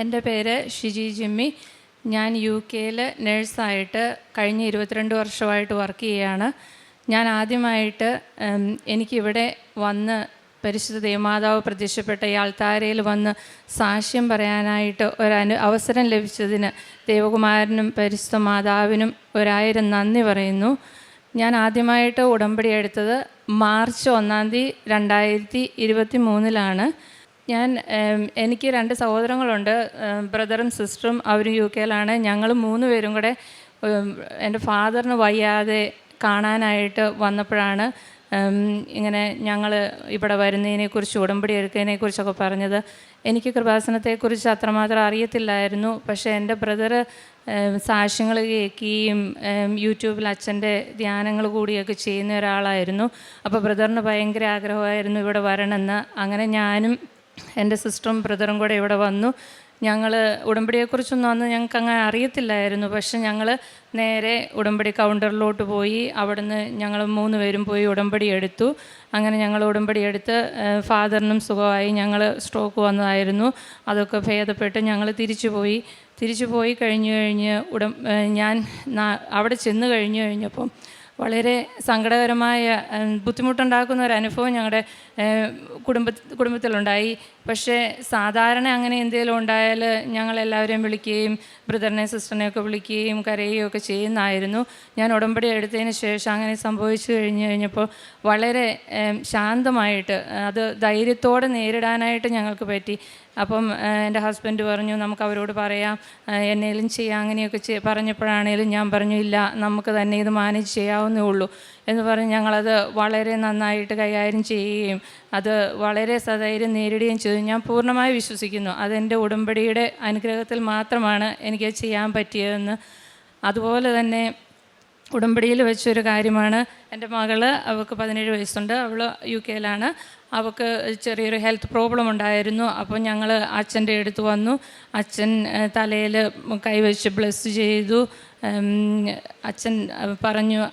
എന്റെ പേര് ഷിജി ജിമ്മി. ഞാൻ യു കെയിൽ നേഴ്സായിട്ട് കഴിഞ്ഞ ഇരുപത്തിരണ്ട് വർഷമായിട്ട് വർക്ക് ചെയ്യുകയാണ്. ഞാൻ ആദ്യമായിട്ട് എനിക്കിവിടെ വന്ന് പരിശുദ്ധ ദേവമാതാവ് പ്രത്യക്ഷപ്പെട്ട ഈ ആൾത്താരയിൽ വന്ന് സാക്ഷ്യം പറയാനായിട്ട് ഒരനു അവസരം ലഭിച്ചതിന് ദേവകുമാരനും പരിശുദ്ധ മാതാവിനും ഒരായിരം നന്ദി പറയുന്നു. ഞാൻ ആദ്യമായിട്ട് ഉടമ്പടി എടുത്തത് മാർച്ച് ഒന്നാം തീയതി രണ്ടായിരത്തി ഇരുപത്തി മൂന്നിലാണ് ഞാൻ എനിക്ക് രണ്ട് സഹോദരങ്ങളുണ്ട്. ബ്രദറും സിസ്റ്ററും അവരും യു കെയിലാണ്. ഞങ്ങൾ മൂന്ന് പേരും കൂടെ എന്റെ ഫാദറിന് വയ്യാതെ കാണാനായിട്ട് വന്നപ്പോഴാണ് ഇങ്ങനെ ഞങ്ങൾ ഇവിടെ വരുന്നതിനെക്കുറിച്ച് ഉടമ്പടി എടുക്കുന്നതിനെക്കുറിച്ചൊക്കെ പറഞ്ഞത്. എനിക്ക് കൃപാസനത്തെക്കുറിച്ച് അത്രമാത്രം അറിയത്തില്ലായിരുന്നു. പക്ഷേ എന്റെ ബ്രദർ സാക്ഷ്യങ്ങൾ കേൾക്കുകയും യൂട്യൂബിൽ അച്ഛന്റെ ധ്യാനങ്ങൾ കൂടിയൊക്കെ ചെയ്യുന്ന ഒരാളായിരുന്നു. അപ്പോൾ ബ്രദറിന് ഭയങ്കര ആഗ്രഹമായിരുന്നു ഇവിടെ വരണമെന്ന്. അങ്ങനെ ഞാനും എന്റെ സിസ്റ്ററും ബ്രദറും കൂടെ ഇവിടെ വന്നു. ഞങ്ങൾ ഉടമ്പടിയെക്കുറിച്ചൊന്നും അന്ന് ഞങ്ങൾക്ക് അങ്ങനെ അറിയത്തില്ലായിരുന്നു. പക്ഷെ ഞങ്ങൾ നേരെ ഉടമ്പടി കൗണ്ടറിലോട്ട് പോയി. അവിടുന്ന് ഞങ്ങൾ മൂന്ന് പേരും പോയി ഉടമ്പടി എടുത്തു. അങ്ങനെ ഞങ്ങൾ ഉടമ്പടി എടുത്ത് ഫാദറിനും സുഖമായി. ഞങ്ങൾ സ്ട്രോക്ക് വന്നതായിരുന്നു. അതൊക്കെ ഭേദപ്പെട്ട് ഞങ്ങൾ തിരിച്ചു പോയി. തിരിച്ചു പോയി കഴിഞ്ഞു കഴിഞ്ഞ് ഉടം ഞാൻ അവിടെ ചെന്ന് കഴിഞ്ഞു കഴിഞ്ഞപ്പം വളരെ സങ്കടകരമായ ബുദ്ധിമുട്ടുണ്ടാക്കുന്ന ഒരു അനുഭവം ഞങ്ങളുടെ കുടുംബ കുടുംബത്തിലുണ്ടായി. പക്ഷേ സാധാരണ അങ്ങനെ എന്തെങ്കിലും ഉണ്ടായാൽ ഞങ്ങൾ എല്ലാവരെയും വിളിക്കുകയും ബ്രദറിനെ സിസ്റ്ററിനെയൊക്കെ വിളിക്കുകയും കരയുകയും ഒക്കെ ചെയ്യുന്നതായിരുന്നു. ഞാൻ ഉടമ്പടി എടുത്തതിന് ശേഷം അങ്ങനെ സംഭവിച്ചു കഴിഞ്ഞ് കഴിഞ്ഞപ്പോൾ വളരെ ശാന്തമായിട്ട് അത് ധൈര്യത്തോടെ നേരിടാനായിട്ട് ഞങ്ങൾക്ക് പറ്റി. അപ്പം എന്റെ ഹസ്ബൻഡ് പറഞ്ഞു നമുക്ക് അവരോട് പറയാം. എന്നേലും ചെയ്യാം. അങ്ങനെയൊക്കെ പറഞ്ഞപ്പോഴാണേലും ഞാൻ പറഞ്ഞു ഇല്ല നമുക്ക് തന്നെ ഇത് മാനേജ് ചെയ്യാവുന്നേ ഉള്ളൂ. എന്ന് പറഞ്ഞ് ഞങ്ങളത് വളരെ നന്നായിട്ട് കൈകാര്യം ചെയ്യുകയും അത് വളരെ സധൈര്യം നേരിടുകയും ചെയ്തു. ഞാൻ പൂർണമായി വിശ്വസിക്കുന്നു. അതെന്റെ ഉടമ്പടിയുടെ അനുഗ്രഹത്തിൽ മാത്രമാണ് എനിക്ക് ചെയ്യാൻ പറ്റിയതെന്ന്. അതുപോലെ തന്നെ ഉടമ്പടിയിൽ വെച്ചൊരു കാര്യമാണ്. എന്റെ മകൾ അവൾക്ക് പതിനേഴ് വയസ്സുണ്ട്. അവൾ യു കെയിലാണ്. അവൾക്ക് ചെറിയൊരു ഹെൽത്ത് പ്രോബ്ലം ഉണ്ടായിരുന്നു. അപ്പോൾ ഞങ്ങൾ അച്ഛന്റെ അടുത്ത് വന്നു. അച്ഛൻ തലയിൽ കൈവച്ച് ബ്ലസ് ചെയ്തു. അച്ഛൻ പറഞ്ഞു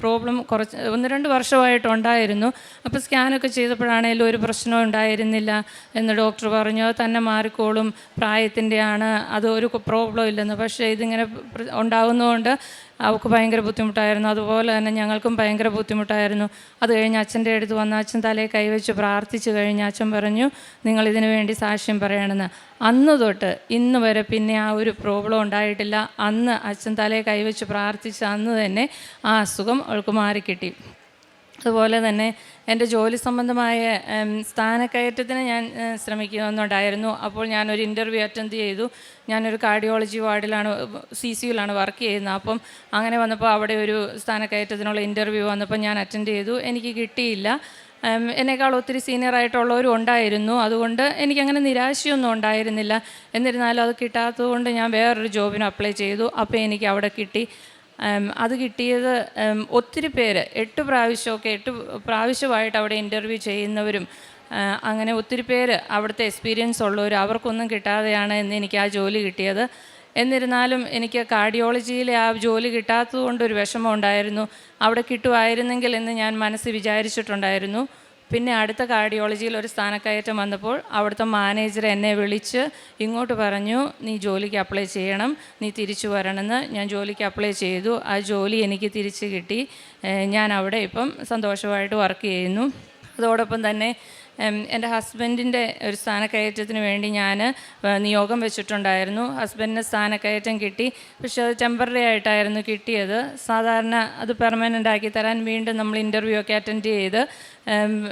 പ്രോബ്ലം കുറച്ച് ഒന്ന് രണ്ട് വർഷമായിട്ട് ഉണ്ടായിരുന്നു. അപ്പോൾ സ്കാനൊക്കെ ചെയ്തപ്പോഴാണേലും ഒരു പ്രശ്നവും ഉണ്ടായിരുന്നില്ല എന്ന് ഡോക്ടർ പറഞ്ഞു. അത് തന്നെ മാറിക്കോളും. പ്രായത്തിന്റെയാണ്. അത് ഒരു പ്രോബ്ലം ഇല്ലെന്ന്. പക്ഷേ ഇതിങ്ങനെ ഉണ്ടാകുന്നതുകൊണ്ട് അവൾക്ക് ഭയങ്കര ബുദ്ധിമുട്ടായിരുന്നു. അതുപോലെ തന്നെ ഞങ്ങൾക്കും ഭയങ്കര ബുദ്ധിമുട്ടായിരുന്നു. അത് കഴിഞ്ഞ് അച്ഛന്റെ അടുത്ത് വന്ന് അച്ഛൻ തലയെ കൈവച്ച് പ്രാർത്ഥിച്ചു കഴിഞ്ഞ് അച്ഛൻ പറഞ്ഞു നിങ്ങൾ ഇതിനു വേണ്ടി സാക്ഷ്യം പറയണമെന്ന്. അന്ന് തൊട്ട് ഇന്ന് വരെ പിന്നെ ആ ഒരു പ്രോബ്ലം ഉണ്ടായിട്ടില്ല. അന്ന് അച്ഛൻ തലയെ കൈവച്ച് പ്രാർത്ഥിച്ച അന്ന് തന്നെ ആ അസുഖം അവൾക്ക് മാറിക്കിട്ടി. അതുപോലെ തന്നെ എന്റെ ജോലി സംബന്ധമായ സ്ഥാനക്കയറ്റത്തിന് ഞാൻ ശ്രമിക്കുന്നുണ്ടായിരുന്നു. അപ്പോൾ ഞാനൊരു ഇന്റർവ്യൂ അറ്റൻഡ് ചെയ്തു. ഞാനൊരു കാർഡിയോളജി വാർഡിലാണ് സി സി യുലാണ് വർക്ക് ചെയ്യുന്നത്. അപ്പം അങ്ങനെ വന്നപ്പോൾ അവിടെ ഒരു സ്ഥാനക്കയറ്റത്തിനുള്ള ഇന്റർവ്യൂ വന്നപ്പോൾ ഞാൻ അറ്റൻഡ് ചെയ്തു. എനിക്ക് കിട്ടിയില്ല. എന്നേക്കാൾ ഒത്തിരി സീനിയർ ആയിട്ടുള്ളവരും ഉണ്ടായിരുന്നു. അതുകൊണ്ട് എനിക്കങ്ങനെ നിരാശയൊന്നും ഉണ്ടായിരുന്നില്ല. എന്നിരുന്നാലും അത് കിട്ടാത്തതുകൊണ്ട് ഞാൻ വേറൊരു ജോബിന് അപ്ലൈ ചെയ്തു. അപ്പോൾ എനിക്ക് അവിടെ കിട്ടി. അത് കിട്ടിയത് ഒത്തിരി പേര് എട്ട് പ്രാവശ്യമൊക്കെ എട്ട് പ്രാവശ്യമായിട്ട് അവിടെ ഇന്റർവ്യൂ ചെയ്യുന്നവരും അങ്ങനെ ഒത്തിരി പേര് അവിടുത്തെ എക്സ്പീരിയൻസ് ഉള്ളവർ അവർക്കൊന്നും കിട്ടാതെയാണ് എന്ന് എനിക്ക് ആ ജോലി കിട്ടിയത്. എന്നിരുന്നാലും എനിക്ക് കാർഡിയോളജിയിലെ ആ ജോലി കിട്ടാത്തത് കൊണ്ടൊരു വിഷമം ഉണ്ടായിരുന്നു. അവിടെ കിട്ടുമായിരുന്നെങ്കിൽ എന്ന് ഞാൻ മനസ്സ് വിചാരിച്ചിട്ടുണ്ടായിരുന്നു. പിന്നെ അടുത്ത കാർഡിയോളജിയിൽ ഒരു സ്ഥാനക്കയറ്റം വന്നപ്പോൾ അവിടുത്തെ മാനേജർ എന്നെ വിളിച്ച് ഇങ്ങോട്ട് പറഞ്ഞു നീ ജോലിക്ക് അപ്ലൈ ചെയ്യണം നീ തിരിച്ചു വരണമെന്ന് ഞാൻ ജോലിക്ക് അപ്ലൈ ചെയ്തു. ആ ജോലി എനിക്ക് തിരിച്ച് കിട്ടി. ഞാൻ അവിടെ ഇപ്പം സന്തോഷമായിട്ട് വർക്ക് ചെയ്യുന്നു. അതോടൊപ്പം തന്നെ എന്റെ ഹസ്ബൻഡിന്റെ ഒരു സ്ഥാനക്കയറ്റത്തിന് വേണ്ടി ഞാൻ നിയോഗം വെച്ചിട്ടുണ്ടായിരുന്നു. ഹസ്ബൻഡിന് സ്ഥാനക്കയറ്റം കിട്ടി. പക്ഷെ അത് ടെമ്പററി ആയിട്ടായിരുന്നു കിട്ടിയത്. സാധാരണ അത് പെർമനന്റ് ആക്കി തരാൻ വീണ്ടും നമ്മൾ ഇന്റർവ്യൂ ഒക്കെ അറ്റൻഡ് ചെയ്ത്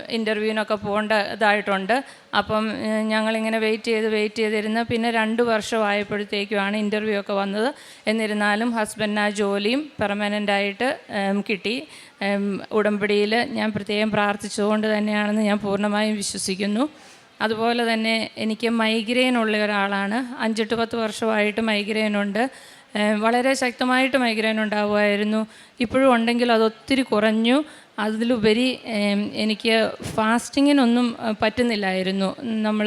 ഇന്റർവ്യൂവിനൊക്കെ പോകേണ്ട ഇതായിട്ടുണ്ട് അപ്പം ഞങ്ങളിങ്ങനെ വെയിറ്റ് ചെയ്ത് വെയിറ്റ് ചെയ്തിരുന്ന് പിന്നെ രണ്ട് വർഷമായപ്പോഴത്തേക്കുമാണ് ഇന്റർവ്യൂ ഒക്കെ വന്നത്. എന്നിരുന്നാലും ഹസ്ബൻഡിന് ആ ജോലിയും പെർമനന്റായിട്ട് കിട്ടി. ഉടമ്പടിയിൽ ഞാൻ പ്രത്യേകം പ്രാർത്ഥിച്ചുകൊണ്ട് തന്നെയാണെന്ന് ഞാൻ പൂർണമായും വിശ്വസിക്കുന്നു. അതുപോലെ തന്നെ എനിക്ക് മൈഗ്രെയിൻ ഉള്ള ഒരാളാണ്. അഞ്ചെട്ട് പത്ത് വർഷമായിട്ട് മൈഗ്രെയിൻ ഉണ്ട്. വളരെ ശക്തമായിട്ട് മൈഗ്രെയിൻ ഉണ്ടാവുമായിരുന്നു. ഇപ്പോഴും ഉണ്ടെങ്കിൽ അതൊത്തിരി കുറഞ്ഞു. അതിലുപരി എനിക്ക് ഫാസ്റ്റിങ്ങിനൊന്നും പറ്റുന്നില്ലായിരുന്നു. നമ്മൾ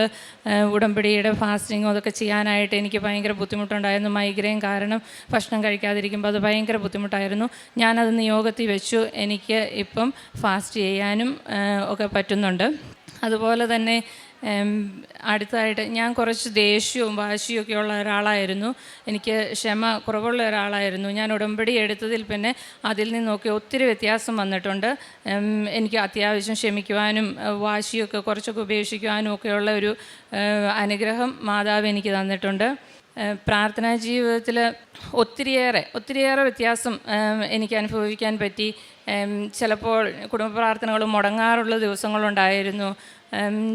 ഉടമ്പടിയുടെ ഫാസ്റ്റിങ്ങും അതൊക്കെ ചെയ്യാനായിട്ട് എനിക്ക് ഭയങ്കര ബുദ്ധിമുട്ടുണ്ടായിരുന്നു. മൈഗ്രെയിൻ കാരണം ഭക്ഷണം കഴിക്കാതിരിക്കുമ്പോൾ അത് ഭയങ്കര ബുദ്ധിമുട്ടായിരുന്നു. ഞാനത് നിയോഗത്തിൽ വെച്ചു. എനിക്ക് ഇപ്പം ഫാസ്റ്റ് ചെയ്യാനും ഒക്കെ പറ്റുന്നുണ്ട്. അതുപോലെ തന്നെ ഉം, അടുത്തതായിട്ട് ഞാൻ കുറച്ച് ദേഷ്യവും വാശിയും ഒക്കെ ഉള്ള ഒരാളായിരുന്നു. എനിക്ക് ക്ഷമ കുറവുള്ള ഒരാളായിരുന്നു. ഞാൻ ഉടമ്പടി എടുത്തതിൽ പിന്നെ അതിൽ നിന്നൊക്കെ ഒത്തിരി വ്യത്യാസം വന്നിട്ടുണ്ട്. എനിക്ക് അത്യാവശ്യം ക്ഷമിക്കുവാനും വാശിയൊക്കെ കുറച്ചൊക്കെ ഉപേക്ഷിക്കുവാനും ഒക്കെയുള്ള ഒരു അനുഗ്രഹം മാതാവ് എനിക്ക് തന്നിട്ടുണ്ട്. പ്രാർത്ഥനാ ജീവിതത്തിൽ ഒത്തിരിയേറെ ഒത്തിരിയേറെ വ്യത്യാസം എനിക്ക് അനുഭവിക്കാൻ പറ്റി. ചിലപ്പോൾ കുടുംബ പ്രാർത്ഥനകൾ മുടങ്ങാറുള്ള ദിവസങ്ങളുണ്ടായിരുന്നു.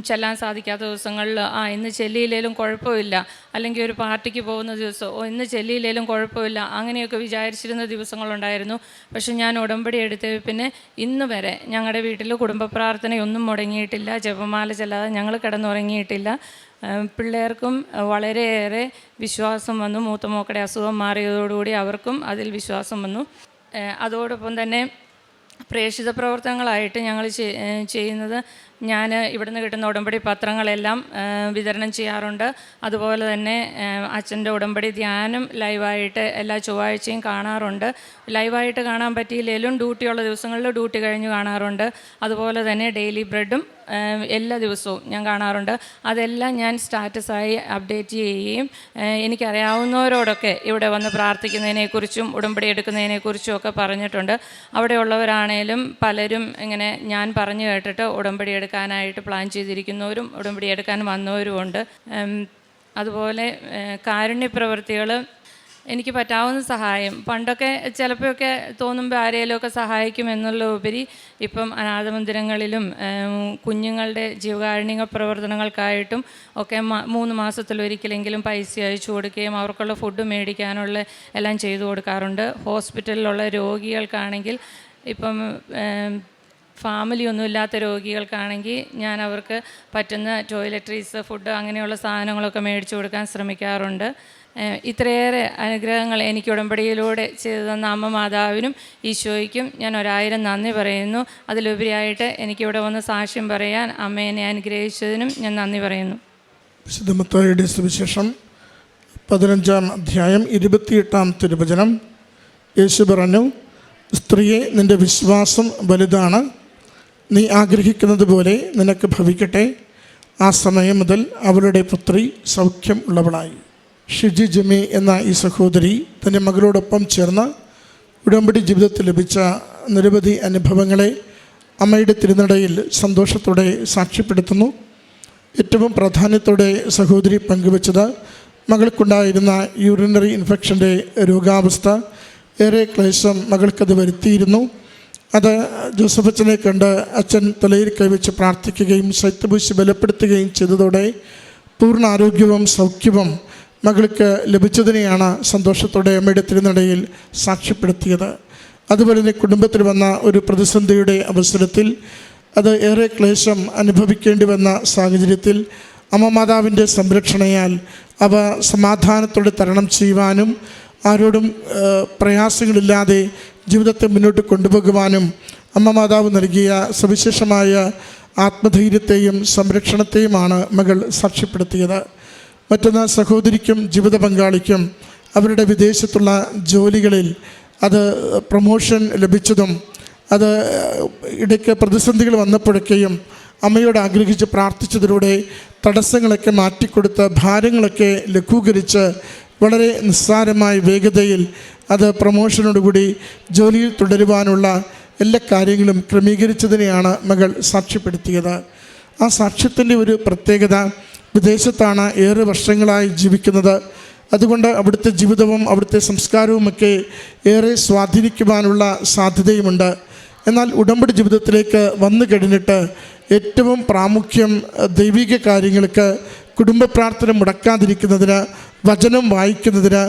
ചെല്ലാൻ സാധിക്കാത്ത ദിവസങ്ങളിൽ ആ ഇന്ന് ചെല്ലിയില്ലേലും കുഴപ്പമില്ല. അല്ലെങ്കിൽ ഒരു പാർട്ടിക്ക് പോകുന്ന ദിവസം ഓ ഇന്ന് ചെല്ലിയില്ലേലും കുഴപ്പമില്ല. അങ്ങനെയൊക്കെ വിചാരിച്ചിരുന്ന ദിവസങ്ങളുണ്ടായിരുന്നു. പക്ഷെ ഞാൻ ഉടമ്പടി എടുത്ത പിന്നെ ഇന്ന് വരെ ഞങ്ങളുടെ വീട്ടിൽ കുടുംബ പ്രാർത്ഥനയൊന്നും മുടങ്ങിയിട്ടില്ല. ജപമാല ചെല്ലാതെ ഞങ്ങൾ കിടന്നുറങ്ങിയിട്ടില്ല. പിള്ളേർക്കും വളരെയേറെ വിശ്വാസം വന്നു. മൂത്ത മോക്കടെ അസുഖം മാറിയതോടുകൂടി അവർക്കും അതിൽ വിശ്വാസം വന്നു. അതോടൊപ്പം തന്നെ പ്രേക്ഷിത പ്രവർത്തനങ്ങളായിട്ട് ഞങ്ങൾ ചെയ്യുന്നത് ഞാൻ ഇവിടുന്ന് കിട്ടുന്ന ഉടമ്പടി പത്രങ്ങളെല്ലാം വിതരണം ചെയ്യാറുണ്ട്. അതുപോലെ തന്നെ അച്ഛന്റെ ഉടമ്പടി ധ്യാനം ലൈവായിട്ട് എല്ലാ ചൊവ്വാഴ്ചയും കാണാറുണ്ട്. ലൈവായിട്ട് കാണാൻ പറ്റിയില്ലെങ്കിലും ഡ്യൂട്ടിയുള്ള ദിവസങ്ങളിൽ ഡ്യൂട്ടി കഴിഞ്ഞ് കാണാറുണ്ട്. അതുപോലെ തന്നെ ഡെയിലി ബ്രെഡും എല്ലാ ദിവസവും ഞാൻ കാണാറുണ്ട്. അതെല്ലാം ഞാൻ സ്റ്റാറ്റസായി അപ്ഡേറ്റ് ചെയ്യുകയും എനിക്കറിയാവുന്നവരോടൊക്കെ ഇവിടെ വന്ന് പ്രാർത്ഥിക്കുന്നതിനെക്കുറിച്ചും ഉടമ്പടി എടുക്കുന്നതിനെക്കുറിച്ചും ഒക്കെ പറഞ്ഞിട്ടുണ്ട്. അവിടെയുള്ളവരാണേലും പലരും ഇങ്ങനെ ഞാൻ പറഞ്ഞു കേട്ടിട്ട് ഉടമ്പടി എടുക്കാനായിട്ട് പ്ലാൻ ചെയ്തിരിക്കുന്നവരും ഉടമ്പടി എടുക്കാൻ വന്നവരുമുണ്ട്. അതുപോലെ കാരുണ്യപ്രവൃത്തികൾ കാരുണ്യ പ്രവൃത്തികൾ എനിക്ക് പറ്റാവുന്ന സഹായം. പണ്ടൊക്കെ ചിലപ്പോഴൊക്കെ തോന്നുമ്പോൾ ആരെങ്കിലുമൊക്കെ സഹായിക്കും എന്നുള്ള ഉപരി ഇപ്പം അനാഥമന്ദിരങ്ങളിലും കുഞ്ഞുങ്ങളുടെ ജീവകാരുണ്യ പ്രവർത്തനങ്ങൾക്കായിട്ടും ഒക്കെ മൂന്ന് മാസത്തിലൊരിക്കലെങ്കിലും പൈസ അയച്ചു കൊടുക്കുകയും അവർക്കുള്ള ഫുഡ് മേടിക്കാനുള്ള എല്ലാം ചെയ്തു കൊടുക്കാറുണ്ട്. ഹോസ്പിറ്റലിലുള്ള രോഗികൾക്കാണെങ്കിൽ ഇപ്പം ഫാമിലി ഒന്നും ഇല്ലാത്ത രോഗികൾക്കാണെങ്കിൽ ഞാൻ അവർക്ക് പറ്റുന്ന ടോയ്ലറ്ററീസ് ഫുഡ് അങ്ങനെയുള്ള സാധനങ്ങളൊക്കെ മേടിച്ചു കൊടുക്കാൻ ശ്രമിക്കാറുണ്ട്. ഇത്രയേറെ അനുഗ്രഹങ്ങൾ എനിക്ക് ഉടമ്പടിയിലൂടെ ചെയ്തു തന്ന അമ്മ മാതാവിനും ഈശോയ്ക്കും ഞാൻ ഒരായിരം നന്ദി പറയുന്നു. അതിലുപരിയായിട്ട് എനിക്കിവിടെ വന്ന് സാക്ഷ്യം പറയാൻ അമ്മേനെ അനുഗ്രഹിച്ചതിനും ഞാൻ നന്ദി പറയുന്നു. വിശുദ്ധമത്തായുടെ സുവിശേഷം പതിനഞ്ചാം അധ്യായം ഇരുപത്തിയെട്ടാം തിരുവചനം. യേശു പറഞ്ഞു സ്ത്രീയെ നിന്റെ വിശ്വാസം വലുതാണ്. നീ ആഗ്രഹിക്കുന്നത് പോലെ നിനക്ക് ഭവിക്കട്ടെ. ആ സമയം മുതൽ അവളുടെ പുത്രി സൗഖ്യം ഉള്ളവളായി. ഷിജി ജമി എന്ന ഈ സഹോദരി തന്റെ മകളോടൊപ്പം ചേർന്ന് ഉടമ്പടി ജീവിതത്തിൽ ലഭിച്ച നിരവധി അനുഭവങ്ങളെ അമ്മയുടെ തിരുനടയിൽ സന്തോഷത്തോടെ സാക്ഷ്യപ്പെടുത്തുന്നു. ഏറ്റവും പ്രാധാന്യത്തോടെ സഹോദരി പങ്കുവച്ചത് മകൾക്കുണ്ടായിരുന്ന യൂറിനറി ഇൻഫെക്ഷന്റെ രോഗാവസ്ഥ. ഏറെ ക്ലേശം മകൾക്കത് വരുത്തിയിരുന്നു. അത് ജോസഫ് അച്ഛനെ കണ്ട് അച്ഛൻ തലയിൽ കൈവച്ച് പ്രാർത്ഥിക്കുകയും ശൈത്യപൂശി ബലപ്പെടുത്തുകയും ചെയ്തതോടെ പൂർണ ആരോഗ്യവും സൗഖ്യവും മകൾക്ക് ലഭിച്ചതിനെയാണ് സന്തോഷത്തോടെ അമ്മയുടെ തിരുനടയിൽ സാക്ഷ്യപ്പെടുത്തിയത്. അതുപോലെ തന്നെ കുടുംബത്തിൽ വന്ന ഒരു പ്രതിസന്ധിയുടെ അവസരത്തിൽ അത് ഏറെ ക്ലേശം അനുഭവിക്കേണ്ടി വന്ന സാഹചര്യത്തിൽ അമ്മ മാതാവിന്റെ സംരക്ഷണയാൽ അവ സമാധാനത്തോടെ തരണം ചെയ്യുവാനും ആരോടും പ്രയാസങ്ങളില്ലാതെ ജീവിതത്തെ മുന്നോട്ട് കൊണ്ടുപോകുവാനും അമ്മ മാതാവ് നൽകിയ സവിശേഷമായ ആത്മധൈര്യത്തെയും സംരക്ഷണത്തെയുമാണ് മകൾ സാക്ഷ്യപ്പെടുത്തിയത്. മറ്റൊന്ന് സഹോദരിക്കും ജീവിത പങ്കാളിക്കും അവരുടെ വിദേശത്തുള്ള ജോലികളിൽ അത് പ്രൊമോഷൻ ലഭിച്ചതും അത് ഇടയ്ക്ക് പ്രതിസന്ധികൾ വന്നപ്പോഴൊക്കെയും അമ്മയോട് ആഗ്രഹിച്ച് പ്രാർത്ഥിച്ചതിലൂടെ തടസ്സങ്ങളൊക്കെ മാറ്റിക്കൊടുത്ത് ഭാരങ്ങളൊക്കെ ലഘൂകരിച്ച് വളരെ നിസ്സാരമായ വേഗതയിൽ അത് പ്രൊമോഷനോടുകൂടി ജോലിയിൽ തുടരുവാനുള്ള എല്ലാ കാര്യങ്ങളും ക്രമീകരിച്ചതിനെയാണ് മകൾ സാക്ഷ്യപ്പെടുത്തിയത്. ആ സാക്ഷ്യത്തിന്റെ ഒരു പ്രത്യേകത വിദേശത്താണ് ഏറെ വർഷങ്ങളായി ജീവിക്കുന്നത്. അതുകൊണ്ട് അവിടുത്തെ ജീവിതവും അവിടുത്തെ സംസ്കാരവുമൊക്കെ ഏറെ സ്വാധീനിക്കുവാനുള്ള സാധ്യതയുമുണ്ട്. എന്നാൽ ഉടമ്പടി ജീവിതത്തിലേക്ക് വന്നു കഴിഞ്ഞിട്ട് ഏറ്റവും പ്രാമുഖ്യം ദൈവിക കാര്യങ്ങൾക്ക് കുടുംബ പ്രാർത്ഥന മുടക്കാതിരിക്കുന്നതിന് വചനം വായിക്കുന്നതിന്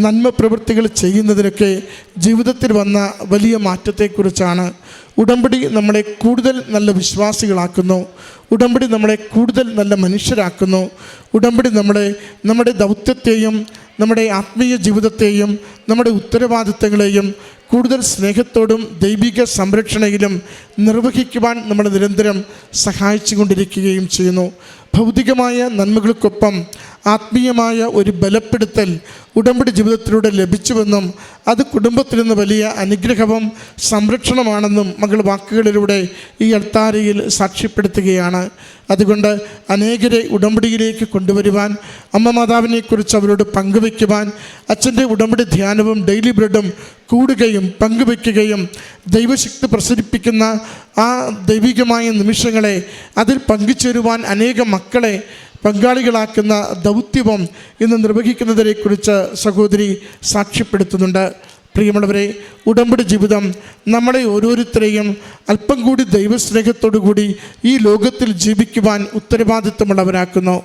നന്മ പ്രവൃത്തികൾ ചെയ്യുന്നതിനൊക്കെ ജീവിതത്തിൽ വന്ന വലിയ മാറ്റത്തെക്കുറിച്ചാണ്. ഉടമ്പടി നമ്മളെ കൂടുതൽ നല്ല വിശ്വാസികളാക്കുന്നു. ഉടമ്പടി നമ്മളെ കൂടുതൽ നല്ല മനുഷ്യരാക്കുന്നു. ഉടമ്പടി നമ്മളെ നമ്മുടെ ദൗത്യത്തെയും നമ്മുടെ ആത്മീയ ജീവിതത്തെയും നമ്മുടെ ഉത്തരവാദിത്തങ്ങളെയും കൂടുതൽ സ്നേഹത്തോടും ദൈവിക സംരക്ഷണയിലും നിർവഹിക്കുവാൻ നമ്മൾ നിരന്തരം സഹായിച്ചു കൊണ്ടിരിക്കുകയും ചെയ്യുന്നു. ഭൗതികമായ നന്മകൾക്കൊപ്പം ആത്മീയമായ ഒരു ബലപ്പെടുത്തൽ ഉടമ്പടി ജീവിതത്തിലൂടെ ലഭിച്ചുവെന്നും അത് കുടുംബത്തിൽ നിന്ന് വലിയ അനുഗ്രഹവും സംരക്ഷണമാണെന്നും മകൾ വാക്കുകളിലൂടെ ഈ അൾത്താരയിൽ സാക്ഷ്യപ്പെടുത്തുകയാണ്. അതുകൊണ്ട് അനേകരെ ഉടമ്പടിയിലേക്ക് കൊണ്ടുവരുവാൻ അമ്മ മാതാവിനെക്കുറിച്ച് അവരോട് പങ്കുവയ്ക്കുവാൻ അച്ഛന്റെ ഉടമ്പടി ധ്യാനവും ഡെയിലി ബ്രെഡും കൂടുകയും പങ്കുവയ്ക്കുകയും ദൈവശക്തി പ്രസരിപ്പിക്കുന്ന ആ ദൈവികമായ നിമിഷങ്ങളെ അതിൽ പങ്കുചേരുവാൻ അനേകം മക്കളെ പങ്കാളികളാക്കുന്ന ദൗത്യവും ഇന്ന് നിർവഹിക്കുന്നതിനെക്കുറിച്ച് സഹോദരി സാക്ഷ്യപ്പെടുത്തുന്നുണ്ട്. പ്രിയമുള്ളവരെ ഉടമ്പടി ജീവിതം നമ്മളെ ഓരോരുത്തരെയും അല്പം കൂടി ദൈവസ്നേഹത്തോടു കൂടി ഈ ലോകത്തിൽ ജീവിക്കുവാൻ ഉത്തരവാദിത്വമുള്ളവരാക്കുന്നു.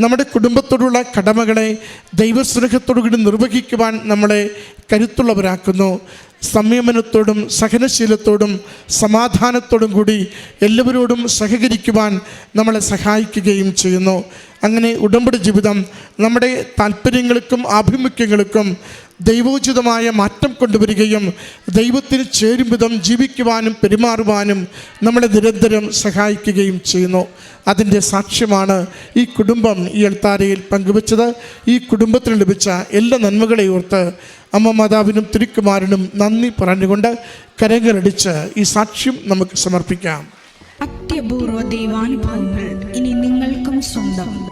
നമ്മുടെ കുടുംബത്തോടുള്ള കടമകളെ ദൈവസ്നേഹത്തോടു കൂടി നിർവഹിക്കുവാൻ നമ്മളെ കരുത്തുള്ളവരാക്കുന്നു. സംയമനത്തോടും സഹനശീലത്തോടും സമാധാനത്തോടും കൂടി എല്ലാവരോടും സഹകരിക്കുവാൻ നമ്മളെ സഹായിക്കുകയും ചെയ്യുന്നു. അങ്ങനെ ഉടമ്പടി ജീവിതം നമ്മുടെ താല്പര്യങ്ങൾക്കും ആഭിമുഖ്യങ്ങൾക്കും ദൈവോചിതമായ മാറ്റം കൊണ്ടുവരികയും ദൈവത്തിന് ചേരും വിധം ജീവിക്കുവാനും പെരുമാറുവാനും നമ്മളെ നിരന്തരം സഹായിക്കുകയും ചെയ്യുന്നു. അതിന്റെ സാക്ഷ്യമാണ് ഈ കുടുംബം ഈ എൽത്താരയിൽ പങ്കുവച്ചത്. ഈ കുടുംബത്തിന് ലഭിച്ച എല്ലാ നന്മകളെ ഓർത്ത് അമ്മ മാതാവിനും തിരുക്കുമാരനും നന്ദി പറഞ്ഞുകൊണ്ട് കരങ്ങളടിച്ച് ഈ സാക്ഷ്യം നമുക്ക് സമർപ്പിക്കാം. അത്യപൂർവ ദൈവാനുഭവങ്ങൾ ഇനി നിങ്ങൾക്കും സ്വന്തം.